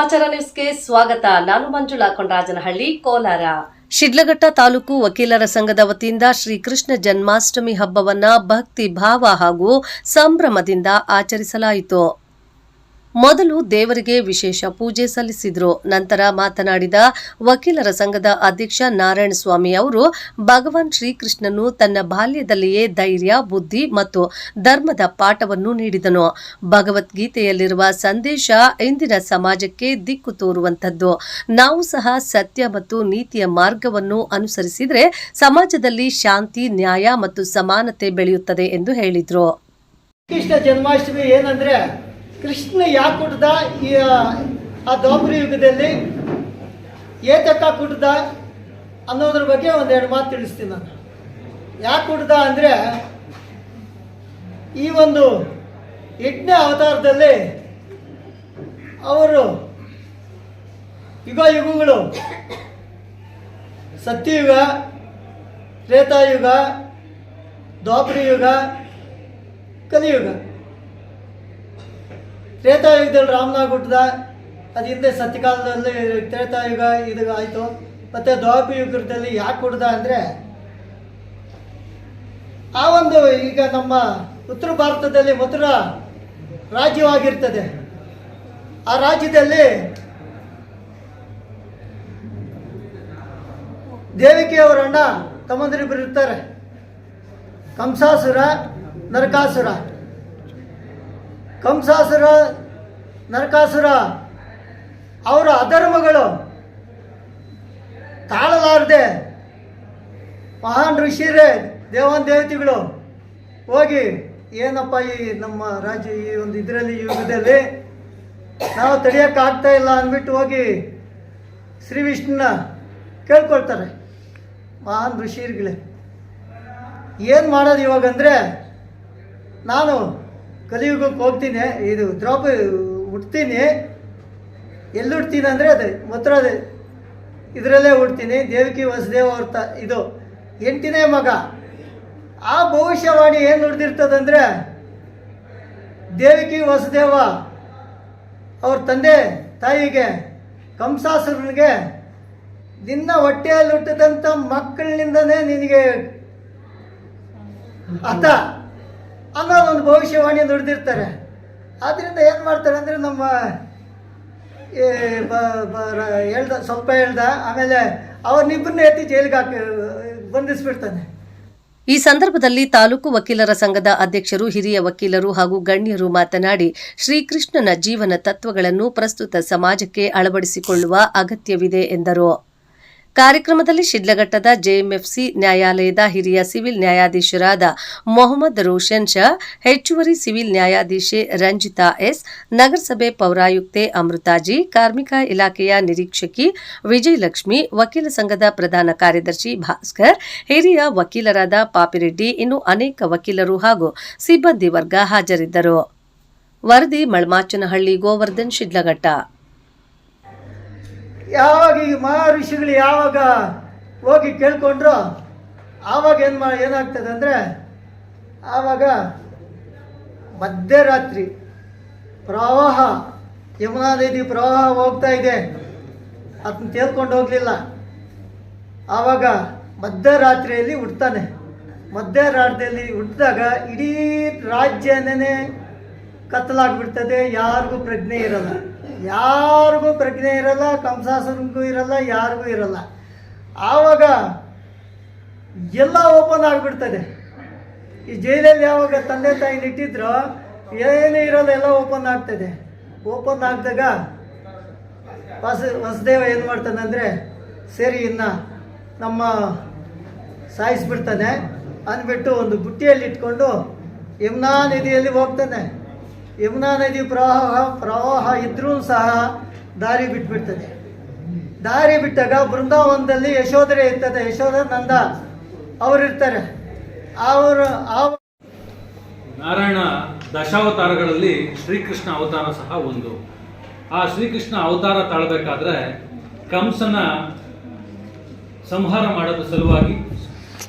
ಸಮಾಚಾರ ನ್ಯೂಸ್ಗೆ ಸ್ವಾಗತ. ನಾನು ಮಂಜುಳಾ ಕೊಂಡರಾಜನಹಳ್ಳಿ ಕೋಲಾರ. ಶಿಡ್ಲಘಟ್ಟ ತಾಲೂಕು ವಕೀಲರ ಸಂಘದ ವತಿಯಿಂದ ಶ್ರೀಕೃಷ್ಣ ಜನ್ಮಾಷ್ಟಮಿ ಹಬ್ಬವನ್ನ ಭಕ್ತಿ ಭಾವ ಹಾಗೂ ಸಂಭ್ರಮದಿಂದ ಆಚರಿಸಲಾಯಿತು. ಮೊದಲು ದೇವರಿಗೆ ವಿಶೇಷ ಪೂಜೆ ಸಲ್ಲಿಸಿದ್ರು. ನಂತರ ಮಾತನಾಡಿದ ವಕೀಲರ ಸಂಘದ ಅಧ್ಯಕ್ಷ ನಾರಾಯಣ ಸ್ವಾಮಿ ಅವರು, ಭಗವಾನ್ ಶ್ರೀಕೃಷ್ಣನು ತನ್ನ ಬಾಲ್ಯದಲ್ಲಿಯೇ ಧೈರ್ಯ, ಬುದ್ಧಿ ಮತ್ತು ಧರ್ಮದ ಪಾಠವನ್ನು ನೀಡಿದನು. ಭಗವದ್ಗೀತೆಯಲ್ಲಿರುವ ಸಂದೇಶ ಇಂದಿನ ಸಮಾಜಕ್ಕೆ ದಿಕ್ಕು ತೋರುವಂತದ್ದು ನಾವು ಸಹ ಸತ್ಯ ಮತ್ತು ನೀತಿಯ ಮಾರ್ಗವನ್ನು ಅನುಸರಿಸಿದರೆ ಸಮಾಜದಲ್ಲಿ ಶಾಂತಿ, ನ್ಯಾಯ ಮತ್ತು ಸಮಾನತೆ ಬೆಳೆಯುತ್ತದೆ ಎಂದು ಹೇಳಿದರು. ಕೃಷ್ಣ ಯಾಕೆ ಹುಟ್ಟದ ಈ, ಆ ದ್ವಾಪರ ಯುಗದಲ್ಲಿ ಏತಕ್ಕ ಕುಟ್ದ ಅನ್ನೋದ್ರ ಬಗ್ಗೆ ಒಂದೆರಡು ಮಾತು ತಿಳಿಸ್ತೀನಿ ನಾನು. ಯಾಕೆ ಹುಟ್ಟದ ಅಂದರೆ ಈ ಒಂದು ಯಜ್ಞ ಅವತಾರದಲ್ಲಿ ಅವರು ಯುಗ ಯುಗಗಳು, ಸತ್ಯಯುಗ, ತ್ರೇತಾಯುಗ ದ್ವಾಪರ ಯುಗ, ಕಲಿಯುಗ. ತ್ರೇತಾಯುಗದಲ್ಲಿ ರಾಮನಾಗ್ ಗುಡ್ಡದ ಅದು ಹಿಂದೆ ಸತ್ಯಕಾಲದಲ್ಲಿ ತ್ರೇತಾಯುಗ ಇದು ಆಯಿತು. ಮತ್ತು ದ್ವಾಪರ ಯುಗದಲ್ಲಿ ಯಾಕೆ ಹುಟ್ಟಿದ ಅಂದರೆ, ಆ ಒಂದು ಈಗ ನಮ್ಮ ಉತ್ತರ ಭಾರತದಲ್ಲಿ ಮಧುರ ರಾಜ್ಯವಾಗಿರ್ತದೆ. ಆ ರಾಜ್ಯದಲ್ಲಿ ದೇವಿಕೆಯವರ ಅಣ್ಣ ತಮ್ಮಂದಿರಿಬ್ಬರು ಇರ್ತಾರೆ. ಕಂಸಾಸುರ, ನರಕಾಸುರ. ಕಂಸಾಸುರ, ನರಕಾಸುರ, ಅವರ ಅಧರ್ಮಗಳು ತಾಳಲಾರದೆ ಮಹಾನ್ ಋಷಿರೇ, ದೇವಾನ್ ದೇವತೆಗಳು ಹೋಗಿ, ಏನಪ್ಪ ಈ ನಮ್ಮ ರಾಜ್ಯ ಈ ಒಂದು ಇದರಲ್ಲಿ ಯುಗದಲ್ಲಿ? ನಾವು ತಡೆಯೋಕ್ಕಾಗ್ತಾ ಇಲ್ಲ ಅಂದ್ಬಿಟ್ಟು ಹೋಗಿ ಶ್ರೀ ವಿಷ್ಣುನ ಕೇಳ್ಕೊಳ್ತಾರೆ. ಮಹಾನ್ ಋಷಿರ್ಗಳೇ, ಏನು ಮಾಡೋದು ಇವಾಗಂದರೆ, ನಾನು ಕಲಿಯುಗಕ್ಕೆ ಹೋಗ್ತೀನಿ, ಇದು ದ್ರೋಪ ಹುಡ್ತೀನಿ ಎಲ್ಲಿ ಹುಡ್ತೀನಿ ಅಂದರೆ ಅದೇ ಮಥುರಾದ ಇದರಲ್ಲೇ ಹುಡ್ತೀನಿ ದೇವಕಿ ವಸುದೇವ ಅವ್ರ ಇದು. ಎಂಟಿನೇ ಮಗ. ಆ ಭವಿಷ್ಯವಾಣಿ ಏನು ನುಡ್ದಿರ್ತದಂದರೆ ದೇವಕಿ ವಸುದೇವ ಅವ್ರ ತಂದೆ, ತಾಯಿಗೆ, ಕಂಸಾಸುರನಿಗೆ ನಿನ್ನ ಹೊಟ್ಟೆಯಲ್ಲಿ ಹುಟ್ಟಿದಂಥ ಮಕ್ಕಳಿಂದನೇ ನಿನಗೆ ಅರ್ಥ. ಅನ್ನೋದು ಒಂದು ಭವಿಷ್ಯವಾಣಿ ನುಡಿದಿರ್ತಾರೆ ಆದ್ದರಿಂದ ಏನು ಮಾಡ್ತಾರೆ ಅಂದರೆ ನಮ್ಮ ಹೇಳ್ದ, ಸ್ವಲ್ಪ ಹೇಳ್ದ, ಆಮೇಲೆ ಅವ್ರನ್ನಿಬ್ಬರನ್ನ ಎತ್ತಿ ಜೈಲಿಗೆ ಹಾಕಿ, ಬಂಧಿಸ್ಬಿಡ್ತಾನೆ. ಈ ಸಂದರ್ಭದಲ್ಲಿ ತಾಲೂಕು ವಕೀಲರ ಸಂಘದ ಅಧ್ಯಕ್ಷರು, ಹಿರಿಯ ವಕೀಲರು ಹಾಗೂ ಗಣ್ಯರು ಮಾತನಾಡಿ, ಶ್ರೀಕೃಷ್ಣನ ಜೀವನ ತತ್ವಗಳನ್ನು ಪ್ರಸ್ತುತ ಸಮಾಜಕ್ಕೆ ಅಳವಡಿಸಿಕೊಳ್ಳುವ ಅಗತ್ಯವಿದೆ ಎಂದರು. ಕಾರ್ಯಕ್ರಮದಲ್ಲಿ ಶಿಡ್ಲಘಟ್ಟದ ಜೆಎಂಎಫ್ಸಿ ನ್ಯಾಯಾಲಯದ ಹಿರಿಯ ಸಿವಿಲ್ ನ್ಯಾಯಾಧೀಶರಾದ ಮೊಹಮ್ಮದ್ ರೋಷನ್ ಶಾ, ಹೆಚ್ಚುವರಿ ಸಿವಿಲ್ ನ್ಯಾಯಾಧೀಶೆ ರಂಜಿತಾ ಎಸ್, ನಗರಸಭೆ ಪೌರಾಯುಕ್ತೆ ಅಮೃತಾಜಿ, ಕಾರ್ಮಿಕ ಇಲಾಖೆಯ ನಿರೀಕ್ಷಕಿ ವಿಜಯಲಕ್ಷ್ಮಿ, ವಕೀಲ ಸಂಘದ ಪ್ರಧಾನ ಕಾರ್ಯದರ್ಶಿ ಭಾಸ್ಕರ್, ಹಿರಿಯ ವಕೀಲರಾದ ಪಾಪಿರೆಡ್ಡಿ, ಇನ್ನು ಅನೇಕ ವಕೀಲರು ಹಾಗೂ ಸಿಬ್ಬಂದಿ ವರ್ಗ ಹಾಜರಿದ್ದರು. ವರದಿ ಮಳಮಾಚನಹಳ್ಳಿ ಗೋವರ್ಧನ್ ಶಿಡ್ಲಘಟ್ಟ. ಯಾವಾಗ ಈ ಮಹರ್ಷಿಗಳು ಯಾವಾಗ ಹೋಗಿ ಕೇಳ್ಕೊಂಡ್ರು ಆವಾಗ ಏನು ಮಾ ಏನಾಗ್ತದೆ ಅಂದರೆ ಆವಾಗ ಮಧ್ಯರಾತ್ರಿ ಪ್ರವಾಹ, ಯಮುನಾ ನದಿ ಪ್ರವಾಹ ಹೋಗ್ತಾ ಇದೆ. ಅದನ್ನ ತೇಲ್ಕೊಂಡು ಹೋಗಲಿಲ್ಲ. ಆವಾಗ ಮಧ್ಯರಾತ್ರಿಯಲ್ಲಿ ಹುಡ್ತಾನೆ. ಮಧ್ಯರಾತ್ರಿಯಲ್ಲಿ ಹುಟ್ಟಿದಾಗ ಇಡೀ ರಾಜ್ಯನೇ ಕತ್ತಲಾಗ್ಬಿಡ್ತದೆ, ಯಾರಿಗೂ ಪ್ರಜ್ಞೆ ಇರಲ್ಲ. ಯಾರಿಗೂ ಪ್ರಜ್ಞೆ ಇರಲ್ಲ ಕಂಸಾಸುರನಿಗೂ ಇರಲ್ಲ, ಯಾರಿಗೂ ಇರಲ್ಲ. ಆವಾಗ ಎಲ್ಲ ಓಪನ್ ಆಗಿಬಿಡ್ತದೆ. ಈ ಜೈಲಲ್ಲಿ ಯಾವಾಗ ತಂದೆ ತಾಯಿ ಇಟ್ಟಿದ್ರೋ, ಏನೇ ಇರಲ್ಲ ಎಲ್ಲ ಓಪನ್ ಆಗ್ತದೆ. ಓಪನ್ ಆಗಿದಾಗ ವಸ, ವಸುದೇವ ಏನು ಮಾಡ್ತಾನೆ ಅಂದರೆ, ಸರಿ, ಇನ್ನು ನಮ್ಮ ಸಾಯಿಸ್ಬಿಡ್ತಾನೆ. ಅಂದ್ಬಿಟ್ಟು ಒಂದು ಬುಟ್ಟಿಯಲ್ಲಿ ಇಟ್ಕೊಂಡು ಯಮುನಾ ನದಿಯಲ್ಲಿ ಹೋಗ್ತಾನೆ. ಯಮುನಾ ನದಿ ಪ್ರವಾಹ ಪ್ರವಾಹ ಇದ್ರೂ ಸಹ ದಾರಿ ಬಿಟ್ಬಿಡ್ತದೆ. ದಾರಿ ಬಿಟ್ಟಾಗ ಬೃಂದಾವನದಲ್ಲಿ ಯಶೋಧರೆ ಇರ್ತದೆ, ಯಶೋಧ ನಂದ ಅವರಿರ್ತಾರೆ. ಅವರು ಆ ನಾರಾಯಣ ದಶಾವತಾರಗಳಲ್ಲಿ ಶ್ರೀಕೃಷ್ಣ ಅವತಾರ ಸಹ ಒಂದು. ಆ ಶ್ರೀಕೃಷ್ಣ ಅವತಾರ ತಾಳಬೇಕಾದ್ರೆ ಕಂಸನ ಸಂಹಾರ ಮಾಡೋದ್ರ ಸಲುವಾಗಿ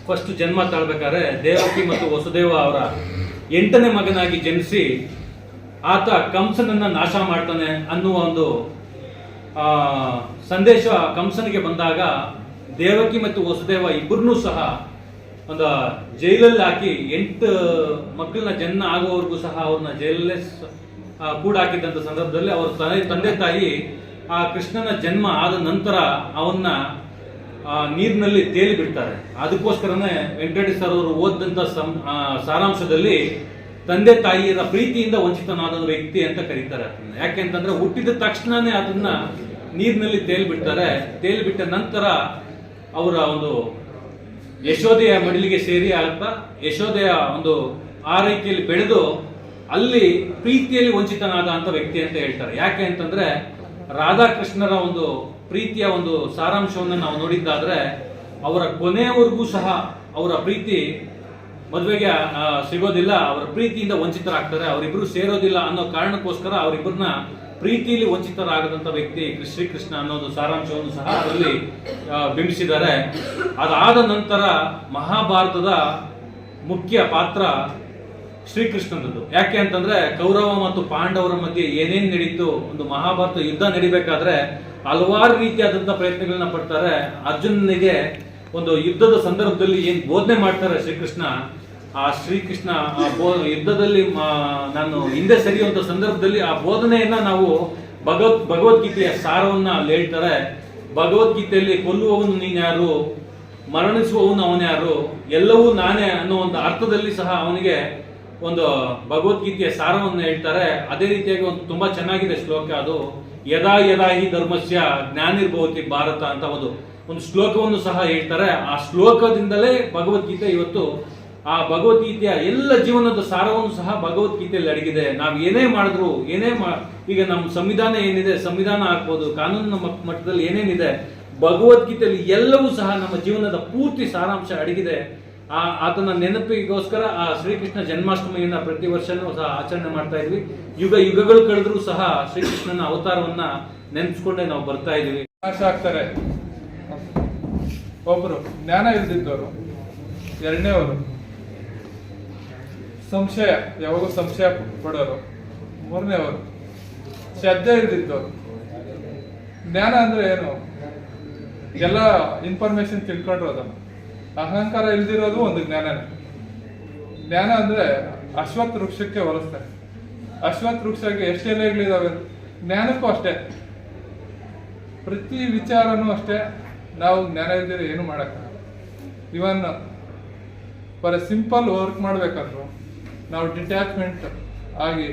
ಫಸ್ಟ್ ಜನ್ಮ ತಾಳ್ಬೇಕಾದ್ರೆ ದೇವಕಿ ಮತ್ತು ವಸುದೇವ ಅವರ ಎಂಟನೇ ಮಗನಾಗಿ ಜನಿಸಿ ಆತ ಕಂಸನನ್ನ ನಾಶ ಮಾಡ್ತಾನೆ ಅನ್ನುವ ಒಂದು ಸಂದೇಶ ಕಂಸನಿಗೆ ಬಂದಾಗ ದೇವಕಿ ಮತ್ತು ವಸುದೇವ ಇಬ್ಬರನ್ನೂ ಸಹ ಒಂದು ಜೈಲಲ್ಲಿ ಹಾಕಿ ಎಂಟು ಮಕ್ಕಳನ್ನ ಜನ್ಮ ಆಗುವವರೆಗೂ ಸಹ ಅವ್ರನ್ನ ಜೈಲಲ್ಲೇ ಕೂಡ ಹಾಕಿದ್ದಂಥ ಸಂದರ್ಭದಲ್ಲಿ ಅವರ ತಂದೆ ತಂದೆ ತಾಯಿ ಆ ಕೃಷ್ಣನ ಜನ್ಮ ಆದ ನಂತರ ಅವನ್ನ ನೀರಿನಲ್ಲಿ ತೇಲಿ ಬಿಡ್ತಾರೆ. ಅದಕ್ಕೋಸ್ಕರನೇ ಸರ್ ಅವರು ಓದಿದಂಥ ಸಾರಾಂಶದಲ್ಲಿ ತಂದೆ ತಾಯಿಯರ ಪ್ರೀತಿಯಿಂದ ವಂಚಿತನಾದ ವ್ಯಕ್ತಿ ಅಂತ ಕರೀತಾರೆ ಅದನ್ನ ಯಾಕೆಂತಂದ್ರೆ ಹುಟ್ಟಿದ ತಕ್ಷಣನೇ ಅದನ್ನ ನೀರಿನಲ್ಲಿ ತೇಲಿ ಬಿಡ್ತಾರೆ. ತೇಲಿ ಬಿಟ್ಟ ನಂತರ ಅವರ ಒಂದು ಯಶೋದೆಯ ಮಡಿಲಿಗೆ ಸೇರಿ ಆಗ್ತಾ ಯಶೋದೆಯ ಒಂದು ಆರೈಕೆಯಲ್ಲಿ ಬೆಳೆದು ಅಲ್ಲಿ ಪ್ರೀತಿಯಲ್ಲಿ ವಂಚಿತನಾದ ಅಂತ ವ್ಯಕ್ತಿ ಅಂತ ಹೇಳ್ತಾರೆ. ಯಾಕೆ ಅಂತಂದ್ರೆ ರಾಧಾಕೃಷ್ಣರ ಒಂದು ಪ್ರೀತಿಯ ಒಂದು ಸಾರಾಂಶವನ್ನು ನಾವು ನೋಡಿದ್ದಾದ್ರೆ ಅವರ ಕೊನೆಯವರೆಗೂ ಸಹ ಅವರ ಪ್ರೀತಿ ಮದುವೆಗೆ ಸಿಗೋದಿಲ್ಲ, ಅವರ ಪ್ರೀತಿಯಿಂದ ವಂಚಿತರಾಗ್ತಾರೆ, ಅವರಿಬ್ರು ಸೇರೋದಿಲ್ಲ ಅನ್ನೋ ಕಾರಣಕ್ಕೋಸ್ಕರ ಅವರಿಬ್ಬರನ್ನ ಪ್ರೀತಿಯಲ್ಲಿ ವಂಚಿತರಾಗದಂತ ವ್ಯಕ್ತಿ ಶ್ರೀಕೃಷ್ಣ ಅನ್ನೋದು ಸಾರಾಂಶವನ್ನು ಸಹ ಅದರಲ್ಲಿ ಬಿಂಬಿಸಿದ್ದಾರೆ. ಅದಾದ ನಂತರ ಮಹಾಭಾರತದ ಮುಖ್ಯ ಪಾತ್ರ ಶ್ರೀಕೃಷ್ಣನದ್ದು. ಯಾಕೆ ಅಂತಂದ್ರೆ ಕೌರವ ಮತ್ತು ಪಾಂಡವರ ಮಧ್ಯೆ ಏನೇನ್ ನಡೀತು, ಒಂದು ಮಹಾಭಾರತ ಯುದ್ಧ ನಡಿಬೇಕಾದ್ರೆ ಹಲವಾರು ರೀತಿಯಾದಂಥ ಪ್ರಯತ್ನಗಳನ್ನ ಪಡ್ತಾರೆ. ಅರ್ಜುನನಿಗೆ ಒಂದು ಯುದ್ಧದ ಸಂದರ್ಭದಲ್ಲಿ ಏನು ಬೋಧನೆ ಮಾಡ್ತಾರೆ ಶ್ರೀಕೃಷ್ಣ ಆ ಶ್ರೀಕೃಷ್ಣ ಆ ಬೋ ಯುದ್ಧದಲ್ಲಿ ನಾನು ಹಿಂದೆ ಸರಿಯುವಂತ ಸಂದರ್ಭದಲ್ಲಿ ಆ ಬೋಧನೆಯನ್ನ ನಾವು ಭಗವತ್, ಭಗವದ್ಗೀತೆಯ ಸಾರವನ್ನ ಅಲ್ಲಿ ಹೇಳ್ತಾರೆ. ಭಗವದ್ಗೀತೆಯಲ್ಲಿ ಕೊಲ್ಲುವವನು ನೀನ್ ಯಾರು? ಮರಣಿಸುವವನು ಅವನ್ಯಾರು ಎಲ್ಲವೂ ನಾನೇ ಅನ್ನೋ ಒಂದು ಅರ್ಥದಲ್ಲಿ ಸಹ ಅವನಿಗೆ ಒಂದು ಭಗವದ್ಗೀತೆಯ ಸಾರವನ್ನು ಹೇಳ್ತಾರೆ. ಅದೇ ರೀತಿಯಾಗಿ ಒಂದು ತುಂಬಾ ಚೆನ್ನಾಗಿದೆ ಶ್ಲೋಕ ಅದು. ಯದಾ ಯದಾ ಹಿ ಧರ್ಮಸ್ಯ ಜ್ಞಾನಿರ್ಭವತಿ ಭಾರತ ಅಂತ ಒಂದು ಒಂದು ಶ್ಲೋಕವನ್ನು ಸಹ ಹೇಳ್ತಾರೆ. ಆ ಶ್ಲೋಕದಿಂದಲೇ ಭಗವದ್ಗೀತೆ ಇವತ್ತು ಆ ಭಗವದ್ಗೀತೆಯ ಎಲ್ಲ ಜೀವನದ ಸಾರವನ್ನು ಸಹ ಭಗವದ್ಗೀತೆಯಲ್ಲಿ ಅಡಗಿದೆ. ನಾವು ಏನೇ ಮಾಡಿದ್ರು, ಏನೇ ಮಾ, ಈಗ ನಮ್ಮ ಸಂವಿಧಾನ ಏನಿದೆ, ಸಂವಿಧಾನ ಆಗ್ಬೋದು, ಕಾನೂನಿನ ಮಟ್- ಮಟ್ಟದಲ್ಲಿ ಏನೇನಿದೆ, ಭಗವದ್ಗೀತೆಯಲ್ಲಿ ಎಲ್ಲವೂ ಸಹ ನಮ್ಮ ಜೀವನದ ಪೂರ್ತಿ ಸಾರಾಂಶ ಅಡಗಿದೆ. ಆ, ಆತನ ನೆನಪಿಗೋಸ್ಕರ ಆ ಶ್ರೀಕೃಷ್ಣ ಜನ್ಮಾಷ್ಟಮಿಯನ್ನ ಪ್ರತಿ ವರ್ಷನೂ ಸಹ ಆಚರಣೆ ಮಾಡ್ತಾ ಇದ್ವಿ. ಯುಗ ಯುಗಗಳು ಕಳೆದ್ರೂ ಸಹ ಶ್ರೀಕೃಷ್ಣನ ಅವತಾರವನ್ನ ನೆನೆಸ್ಕೊಂಡೆ ನಾವು ಬರ್ತಾ ಇದೀವಿ. ಆಗ್ತಾರೆ. ಒಬ್ರು ಜ್ಞಾನ ಇಲ್ದಿದ್ದವರು, ಎರಡನೇವರು. ಸಂಶಯ, ಯಾವಾಗೂ ಸಂಶಯ ಪಡೋರು. ಮೂರನೇವರು ಶ್ರದ್ಧೆ ಇಲ್ದಿದ್ದವರು ಜ್ಞಾನ ಅಂದ್ರೆ ಏನು? ಎಲ್ಲ ಇನ್ಫಾರ್ಮೇಶನ್ ತಿಳ್ಕೊಂಡಿರೋದನ್ನು ಅಹಂಕಾರ ಇಲ್ದಿರೋದು ಒಂದು ಜ್ಞಾನನೇ. ಜ್ಞಾನ ಅಂದ್ರೆ ಅಶ್ವತ್ ವೃಕ್ಷಕ್ಕೆ ಹೋಲಿಸ್ತಾರೆ ಅಶ್ವತ್ ವೃಕ್ಷಕ್ಕೆ ಎಷ್ಟು ಎಲೆಗಳಿದಾವೆ ಜ್ಞಾನಕ್ಕೂ ಅಷ್ಟೇ. ಪ್ರತಿ ವಿಚಾರನೂ ಅಷ್ಟೇ. ನಾವು ಜ್ಞಾನ ಇಲ್ದಿರ ಏನು ಮಾಡೋಕ್ಕಾಗಲ್ಲ. ಇವನ್ ಫಾರ್ ಸಿಂಪಲ್ ವರ್ಕ್ ಮಾಡಬೇಕಂದ್ರು. ನಾವು ಡಿಟ್ಯಾಚ್ಮೆಂಟ್ ಆಗಿ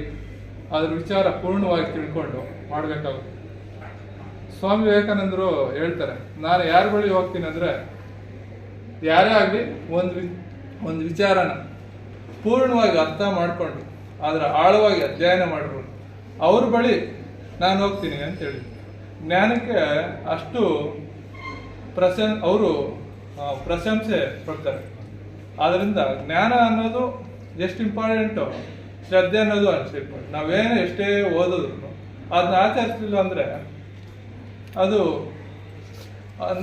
ಅದ್ರ ವಿಚಾರ ಪೂರ್ಣವಾಗಿ ತಿಳ್ಕೊಂಡು ಮಾಡಬೇಕಾಗುತ್ತೆ. ಸ್ವಾಮಿ ವಿವೇಕಾನಂದರು ಹೇಳ್ತಾರೆ, ನಾನು ಯಾರ ಬಳಿ ಹೋಗ್ತೀನಿ ಅಂದರೆ ಯಾರೇ ಆಗಲಿ ಒಂದು ವಿ, ಒಂದು ವಿಚಾರನ ಪೂರ್ಣವಾಗಿ ಅರ್ಥ ಮಾಡಿಕೊಂಡು ಅದರ ಆಳವಾಗಿ ಅಧ್ಯಯನ ಮಾಡಿಕೊಂಡು ಅವ್ರ ಬಳಿ ನಾನು ಹೋಗ್ತೀನಿ ಅಂತ ಹೇಳಿ ಜ್ಞಾನಕ್ಕೆ ಅಷ್ಟು ಪ್ರಶಂ ಅವರು ಪ್ರಶಂಸೆ ಪಡ್ತಾರೆ. ಆದ್ದರಿಂದ ಜ್ಞಾನ ಅನ್ನೋದು ಎಷ್ಟು ಇಂಪಾರ್ಟೆಂಟು ಶ್ರದ್ಧೆ ಅನ್ನೋದು ಅಷ್ಟೇ ಇಂಪಾರ್ಟೆಂಟ್ ನಾವೇನು ಎಷ್ಟೇ ಓದಿದ್ರು ಅದನ್ನ ಆಚರಿಸಲಿಲ್ಲ ಅಂದರೆ ಅದು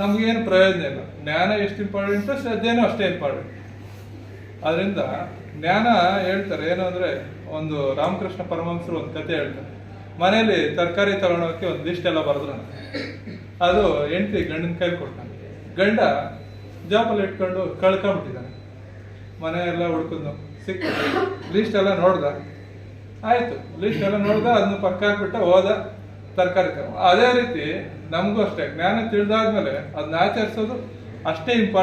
ನಮ್ಗೇನು ಪ್ರಯೋಜನ ಇಲ್ಲ. ಜ್ಞಾನ ಎಷ್ಟು ಇಂಪಾರ್ಟೆಂಟು ಶ್ರದ್ಧೆನೂ ಅಷ್ಟೇ ಇಂಪಾರ್ಟೆಂಟ್. ಅದರಿಂದ ಜ್ಞಾನ ಹೇಳ್ತಾರೆ ಏನು ಅಂದರೆ ಒಂದು ರಾಮಕೃಷ್ಣ ಪರಮಹಂಸರು ಒಂದು ಕತೆ ಹೇಳ್ತಾರೆ. ಮನೆಯಲ್ಲಿ ತರಕಾರಿ ತಗೊಳೋಕೆ ಒಂದು ಲಿಸ್ಟ್ ಎಲ್ಲ ಬರೆದ್ರು ಅದು ಹೆಂಡತಿ ಗಂಡನ ಕೈಲಿ ಕೊಡ್ತಾನೆ. ಗಂಡ ಜಾಪಲ್ಲಿ ಇಟ್ಕೊಂಡು ಕಳ್ಕೊಂಬಿಟ್ಟಿದ್ದಾನೆ ಮನೆ ಎಲ್ಲ ಹುಡ್ಕೊಂಡು ಸಿಕ್ಕ ಲಿಸ್ಟ್ ಎಲ್ಲ ನೋಡ್ದ. ಆಯ್ತು. ಲಿಸ್ಟ್ ಎಲ್ಲ ನೋಡ್ದ, ಅದನ್ನ ಪಕ್ಕ ಹಾಕ್ಬಿಟ್ಟ ಹೋದ ತರಕಾರಿ ಅದೇ ರೀತಿ ನಮಗೂ ಅಷ್ಟೇ. ಜ್ಞಾನ ತಿಳಿದಾದ್ಮೇಲೆ ಅದನ್ನ ಆಚರಿಸೋದು ಅಷ್ಟೇ ಇಂಪಾರ್ಟೆಂಟ್